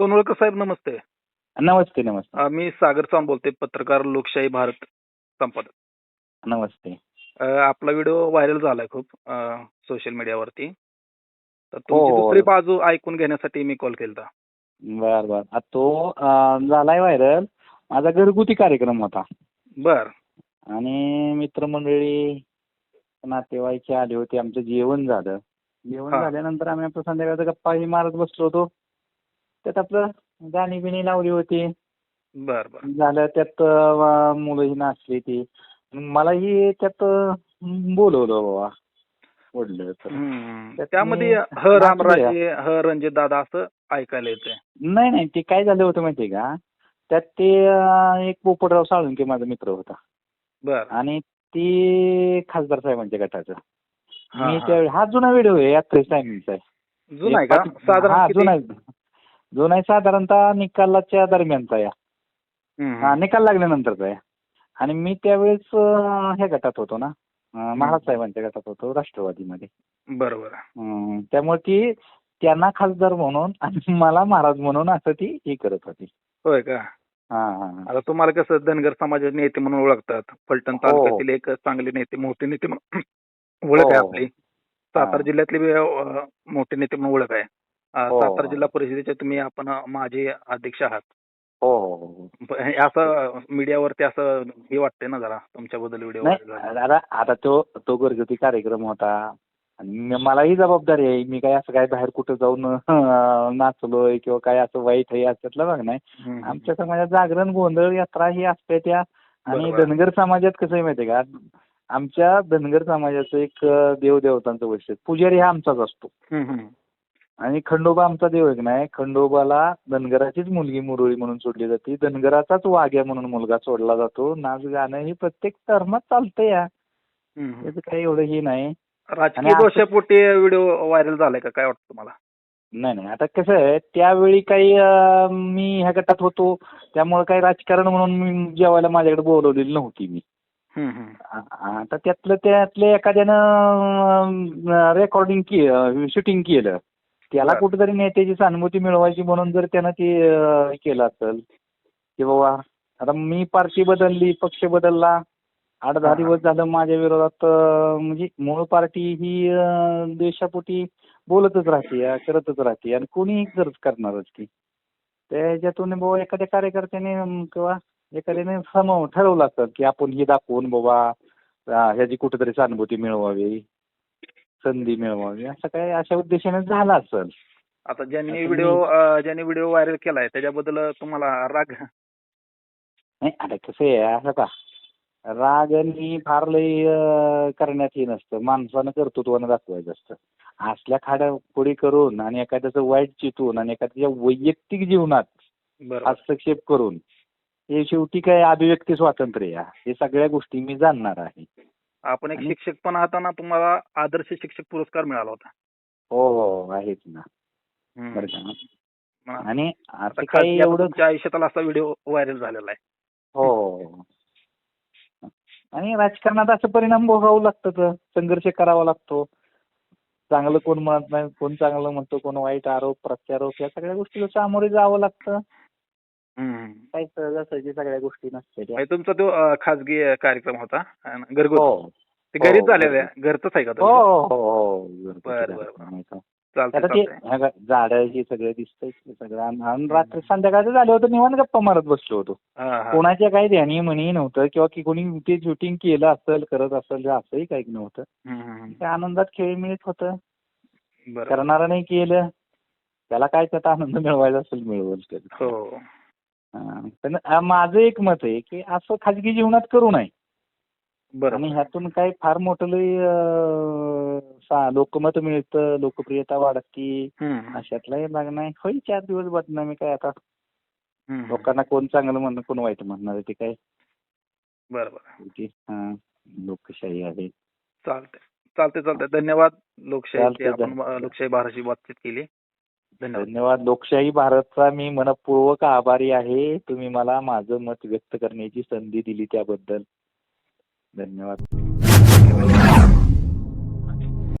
तोनवळकर साहेब नमस्ते. नमस्ते नमस्ते. मी सागर चव्हाण बोलते पत्रकार लोकशाही भारत संपादक. नमस्ते. आपला व्हिडिओ व्हायरल झालाय खूप सोशल मीडियावरती. तर तुमची हो. दुसरी बाजू ऐकून घेण्यासाठी मी कॉल केला बर बर. तो झालाय व्हायरल. माझा घरगुती कार्यक्रम होता. बर. आणि मित्रमंडळी नातेवाईक आले होते. आमचं जेवण झालं. जेवण हा. झाल्यानंतर आम्ही आपलं संध्याकाळचा गप्पाही मारत बसलो होतो. त्यात आपलं गाणी बिणी लावली होती. बर बर. झालं त्यात अं, मुलंही नाचली ती. मलाही त्यात अं, बोलवलं बाबा. तर. हम्म. त्यात त्यामध्ये मी ह रामराजे. ह रणजित दादा असं ऐकायला येतंय. नाही नाही ते काय झालं होतं माहितीये का? त्यात ते अं, एक पोपटराव साळुंके माझा मित्र होता. बर. आणि ती खासदार साहेबांच्या गटाचं. हा, मी हा. त्यावेळी हा जुना व्हिडिओ आहे यात्रेस टायमिंगचा आहे. जुना आहे का? एक पाच- साधारण हा किती? जुना आहे. जुना आहे साधारणतः निकालाच्या दरम्यानचा या. हा निकाल लागल्यानंतरचा आहे आणि मी त्यावेळेस अं, ह्या गटात होतो ना अं, महाराज साहेबांच्या गटात होतो राष्ट्रवादीमध्ये बरोबर हं, त्यामुळे ती त्यांना खासदार म्हणून आणि मला महाराज म्हणून असं ती हे करत होती होय का हा हा हा. आता तुम्हाला कसं धनगर समाजाचे नेते म्हणून ओळखतात फलटण हो. तालुक्यातील एक चांगले नेते मोठे नेते म्हणून ओळख आहे हो. आपली सातारा हा. जिल्ह्यातले बी, अं, मोठे नेते म्हणून ओळख आहे हो. सातारा जिल्हा परिषदेचे तुम्ही आपण माजी अध्यक्ष आहात. हो हो हो हे. असं मीडियावरती असं हे वाटतंय ना जरा तुमच्याबद्दल व्हिडिओ नाही आता आता तो तो घरगुती कार्यक्रम होता. आणि म- मलाही जबाबदारी आहे. मी काय असं काय बाहेर कुठं जाऊन अं, नाचलोय किंवा काय असं वाईट आहे असल्यातलं बघ नाही. आमच्या समाजात जागरण गोंधळ यात्रा ही असते त्या आणि बरोबर. धनगर समाजात कसं आहे माहितीये का? आमच्या धनगर समाजाचं एक अं, देवदेवतांचं वैशिष्ट्य पुजारी हा आमचाच असतो. आणि खंडोबा आमचा देव आहे की नाही खंडोबाला धनगराचीच मुलगी मुरळी म्हणून सोडली जाते. धनगराचाच वाघ्या म्हणून मुलगा सोडला जातो. नाच गाणं हे प्रत्येक धर्मात चालतं या त्याचं काही एवढं हे नाही. राजकीय दोषापोटी व्हिडिओ व्हायरल झालाय का? काय वाटतं तुम्हाला? नाही नाही. आता कसं आहे त्यावेळी काही मी ह्या गटात होतो. त्यामुळे काही राजकारण म्हणून मी जेवायला माझ्याकडे बोलवलेली नव्हती मी. आता त्यातलं त्यातले एखाद्यानं रेकॉर्डिंग के शूटिंग केलं. त्याला. कुठेतरी नेत्याची सहानुभूती मिळवायची म्हणून जर त्यानं ते अं, हे केलं असेल की बाबा आता मी पार्टी बदलली पक्ष बदलला आठ दहा हा. दिवस झालं माझ्या विरोधात अं, म्हणजे मूळ पार्टी ही अं, देशापोटी बोलतच राहते करतच राहते आणि कोणीही खर्च करणारच की त्याच्यातून बाबा एखाद्या कार्यकर्त्याने अं, किंवा एखाद्याने सम ठरवलं असेल की आपण हे दाखवून बाबा अं, ह्याची कुठेतरी सहानुभूती मिळवावी संधी मिळवावी. असं काय अशा उद्देशाने झालं असेल? आता ज्यांनी व्हिडिओ ज्यांनी व्हिडिओ व्हायरल केलाय त्याच्याबद्दल तुम्हाला राग नाही आता कसं आहे असं का राग आणि फार लई अं, करण्यात हे नसतं. माणसानं कर्तृत्वानं दाखवायचं असतं. असल्या खाड्या खोडी करून आणि एखाद्याचं वाईट चितून आणि एखाद्याच्या वैयक्तिक जीवनात बरोबर. हस्तक्षेप करून हे शेवटी काय अभिव्यक्ती स्वातंत्र्य आहे. हे सगळ्या गोष्टी मी जाणणार आहे. आपण एक शिक्षक पण आहात तुम्हाला आदर्श शिक्षक पुरस्कार मिळाला होता हो हो आहेच ना. बरं का आणि आता काही एवढं आयुष्यात असा व्हिडिओ व्हायरल झालेला आहे हो हो. आणि राजकारणात असं परिणाम भोगावं लागतं संघर्ष करावा लागतो चांगलं कोण म्हणत नाही कोण चांगलं म्हणतो कोण वाईट आरोप प्रत्यारोप या सगळ्या गोष्टीला सामोरे जावं लागतं. काही सहजासहजी सगळ्या गोष्टी नसते त्या. म्हणजे तुमचा तो अं, खाजगी अं, कार्यक्रम होता घरगुती हो ते घरीच हो, झालेलं. आहे घरचंच आहे का हो तुमचं? हो हो बरं, बरं. चालतंय आता ते चालतंय. सगळं दिसतंय ते सगळं आणि- आणि रात्री संध्याकाळचं झालं होतं निवांत गप्पा मारत बसलो होतो हा, हा. कोणाच्या काही ध्यानी म्हणी नव्हतं किंवा की कोणी ते शूटिंग केलं असेल करत असेल असंही काही नव्हतं हम्म, हम्म, हम्म. त्या आनंदात खेळ मिळत होतं बरं करणारा नाही केलं त्याला काय त्याचा आनंद मिळवायचा असेल मिळवल. हो हा. पण माझं एक मत आहे की असं खाजगी जीवनात करू नये. आणि बरं ह्यातून काही फार मोठं लई सा- लोकमत मिळतं लोकप्रियता वाढती. हम्म. अशातला हे भाग नाही. होईल चार दिवस बदनामी काय आता. लोकांना कोण चांगलं म्हणणं कोण वाईट म्हणणार आहे ते काय? बरं बरं. शेवटी, हा, लोकशाही आहे. चालतंय. चालतंय चालतंय. धन्यवाद. लोकशाही लोकशाही भाराशी बातचीत केली. धन्यवाद. लोकशाही भारतचा मी मनपूर्वक आभारी आहे. तुम्ही मला माझं मत व्यक्त करण्याची संधी दिली त्याबद्दल. धन्यवाद.